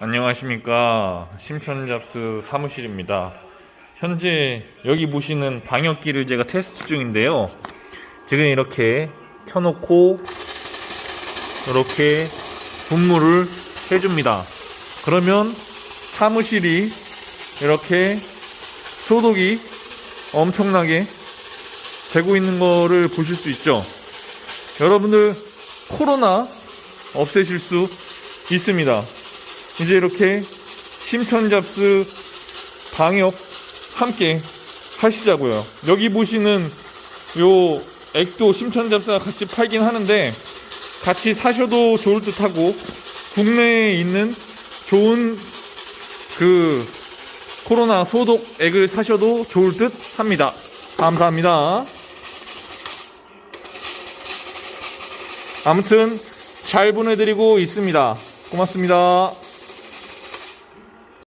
안녕하십니까. 심천잡스 사무실입니다. 현재 여기 보시는 방역기를 제가 테스트 중인데요. 지금 이렇게 켜놓고 이렇게 분무를 해줍니다. 그러면 사무실이 이렇게 소독이 엄청나게 되고 있는 거를 보실 수 있죠? 여러분들 코로나 없애실 수 있습니다 이제 이렇게 심천 잡스 방역 함께 하시자고요. 여기 보시는 요 액도 심천 잡스가 같이 팔긴 하는데 같이 사셔도 좋을 듯 하고 국내에 있는 좋은 그 코로나 소독 액을 사셔도 좋을 듯 합니다. 감사합니다. 아무튼 잘 보내드리고 있습니다. 고맙습니다.